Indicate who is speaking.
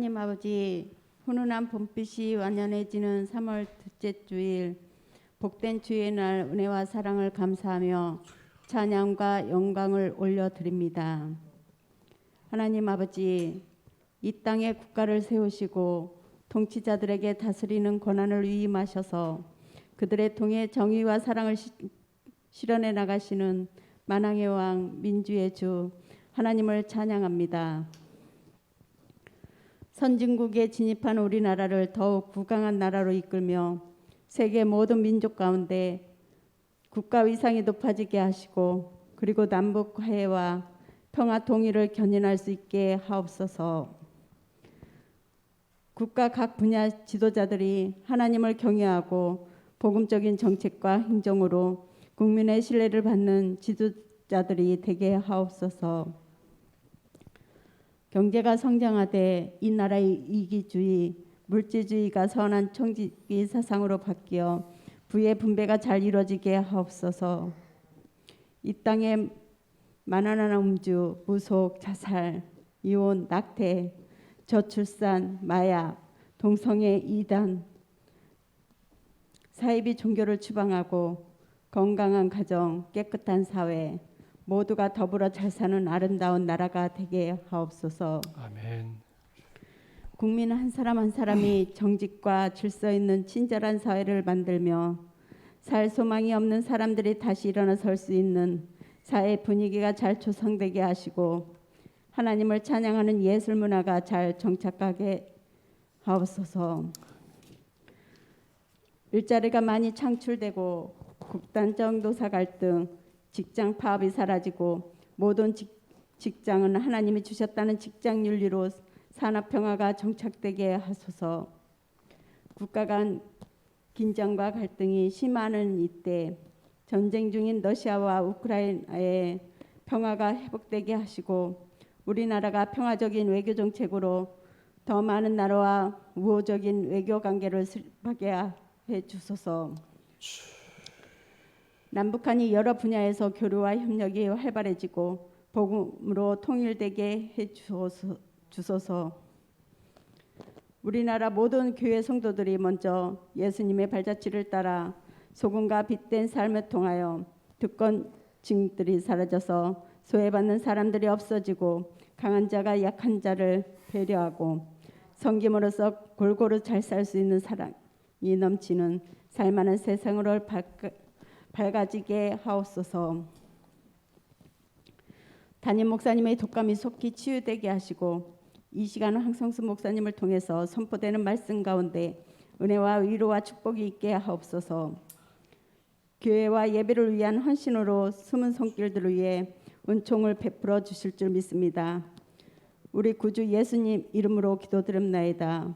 Speaker 1: 하나님 아버지 훈훈한 봄빛이 완연해지는 3월 둘째 주일 복된 주의 날 은혜와 사랑을 감사하며 찬양과 영광을 올려드립니다. 하나님 아버지 이 땅에 국가를 세우시고 통치자들에게 다스리는 권한을 위임하셔서 그들의 통해 정의와 사랑을 시- 실현해 나가시는 만왕의 왕 민주의 주 하나님을 찬양합니다. 선진국에 진입한 우리나라를 더욱 부강한 나라로 이끌며 세계 모든 민족 가운데 국가 위상이 높아지게 하시고 그리고 남북 화해와 평화 통일을 견인할 수 있게 하옵소서. 국가 각 분야 지도자들이 하나님을 경외하고 복음적인 정책과 행정으로 국민의 신뢰를 받는 지도자들이 되게 하옵소서. 경제가 성장하되 이 나라의 이기주의, 물질주의가 선한 청지기 사상으로 바뀌어 부의 분배가 잘 이루어지게 하옵소서. 이 땅에 만연한 음주, 무속, 자살, 이혼, 낙태, 저출산, 마약, 동성애, 이단, 사이비 종교를 추방하고 건강한 가정, 깨끗한 사회, 모두가 더불어 잘 사는 아름다운 나라가 되게 하옵소서.
Speaker 2: 아멘.
Speaker 1: 국민 한 사람 한 사람이 정직과 질서 있는 친절한 사회를 만들며 살 소망이 없는 사람들이 다시 일어나 설 수 있는 사회 분위기가 잘 조성되게 하시고 하나님을 찬양하는 예술 문화가 잘 정착하게 하옵소서. 일자리가 많이 창출되고 극단적 노사 갈등, 직장 파업이 사라지고 모든 직, 직장은 하나님이 주셨다는 직장 윤리로 산업 평화가 정착되게 하소서. 국가 간 긴장과 갈등이 심하는 이때 전쟁 중인 러시아와 우크라이나의 평화가 회복되게 하시고 우리나라가 평화적인 외교 정책으로 더 많은 나라와 우호적인 외교 관계를 수립하게 해 주소서. 남북한이 여러 분야에서 교류와 협력이 활발해지고 복음으로 통일되게 해 주소서. 주소서. 우리나라 모든 교회 성도들이 먼저 예수님의 발자취를 따라 소금과 빛된 삶을 통하여 특권층들이 사라져서 소외받는 사람들이 없어지고 강한 자가 약한 자를 배려하고 섬김으로써 골고루 잘 살 수 있는 사랑이 넘치는 살만한 세상으로 밝- 밝아지게 하옵소서. 담임 목사님의 독감이 속히 치유되게 하시고 이 시간은 황성수 목사님을 통해서 선포되는 말씀 가운데 은혜와 위로와 축복이 있게 하옵소서. 교회와 예배를 위한 헌신으로 숨은 손길들을 위해 은총을 베풀어 주실 줄 믿습니다. 우리 구주 예수님 이름으로 기도드립나이다.